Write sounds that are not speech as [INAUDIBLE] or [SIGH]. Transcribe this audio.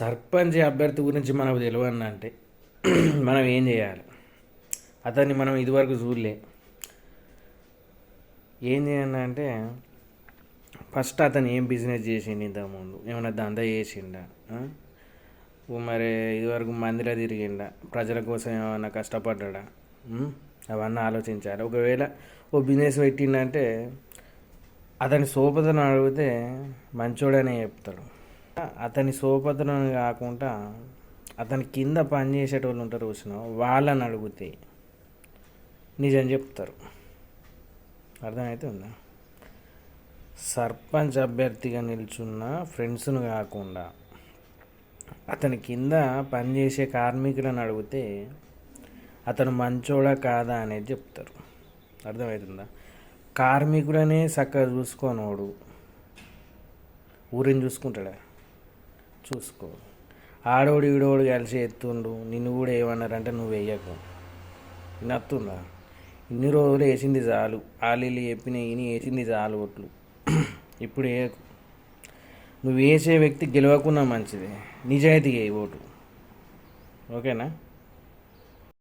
సర్పంచ్ అభ్యర్థి గురించి మనకు తెలియనంటే అంటే [CLEARS THROAT] మనం ఏం చేయాలి? అతన్ని మనం ఇదివరకు చూడలే. ఏం చేయాలంటే ఫస్ట్ అతను ఏం బిజినెస్ చేసిండు ఇంతకుముందు ఏమైనా దందా చేసిండా? ఓ మరి ఇదివరకు మందిలో తిరిగిండా? ప్రజల కోసం ఏమైనా కష్టపడ్డా? అవన్నీ ఆలోచించాలి. ఒకవేళ ఓ బిజినెస్ పెట్టిండంటే అతని సోపతను అడిగితే మంచోడనే చెప్తాడు. అతని సోపతను కాకుండా అతని కింద పని చేసేటోళ్ళు ఉంటారు చూసిన వాళ్ళని అడిగితే నిజం చెప్తారు. అర్థమైతే ఉందా? సర్పంచ్ అభ్యర్థిగా నిల్చున్న ఫ్రెండ్స్ను కాకుండా అతని కింద పనిచేసే కార్మికులను అడిగితే అతను మంచోడా కాదా అనేది చెప్తారు. అర్థమవుతుందా కార్మికుడనే చక్కగా చూసుకోనోడు ఊరిని చూసుకుంటాడా? చూసుకో. ఆడోడు ఈడోడు కలిసి ఎత్తుండు నిన్ను కూడా ఏమన్నారంటే నువ్వు వేయకు నత్తుందా? ఇన్ని రోజులు వేసింది చాలు. ఆలీలు చెప్పిన ఇని వేసింది చాలు ఓట్లు ఇప్పుడు వేయకు. నువ్వు వేసే వ్యక్తి గెలవకున్నా మంచిది. నిజాయితీగా వేయి ఓటు ఓకేనా?